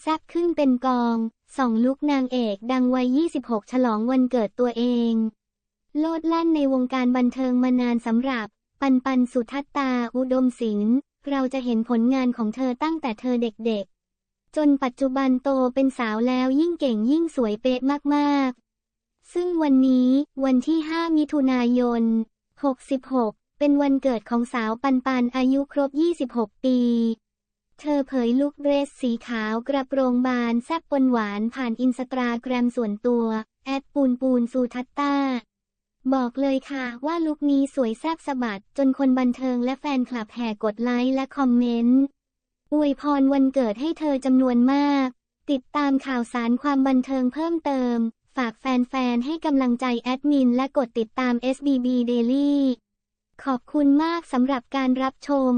แซบขึ้นเป็นกองสองลุกนางเอกดังวัย 26 ฉลองวันเกิดตัวเอง โลดแล่นในวงการบันเทิงมานานสำหรับ ปันปันสุทัตตาอุดมศิลป์เราจะเห็นผลงานของเธอตั้งแต่เธอเด็กๆ จนปัจจุบันโตเป็นสาวแล้วยิ่งเก่งยิ่งสวยเป๊ะมากๆ ซึ่งวันนี้วันที่ 5 มิถุนายน 66 เป็นวันเกิดของสาวปันปันอายุครบ 26 ปี อเผยลุคเดรสสีขาวกระโปรงบานแซบปนหวานผ่านอินสตาแกรมส่วนตัว แอดปูนปูนสูทัตตาบอกเลยค่ะว่าลุคนี้สวยแซบสะบัดจนคนบันเทิงและแฟนคลับแห่กดไลค์และคอมเมนต์ อวยพรวันเกิดให้เธอจำนวนมาก ติดตามข่าวสารความบันเทิงเพิ่มเติม ฝากแฟนๆ ให้กำลังใจแอดมินและกดติดตาม SBB Daily ขอบคุณมากสำหรับการรับชม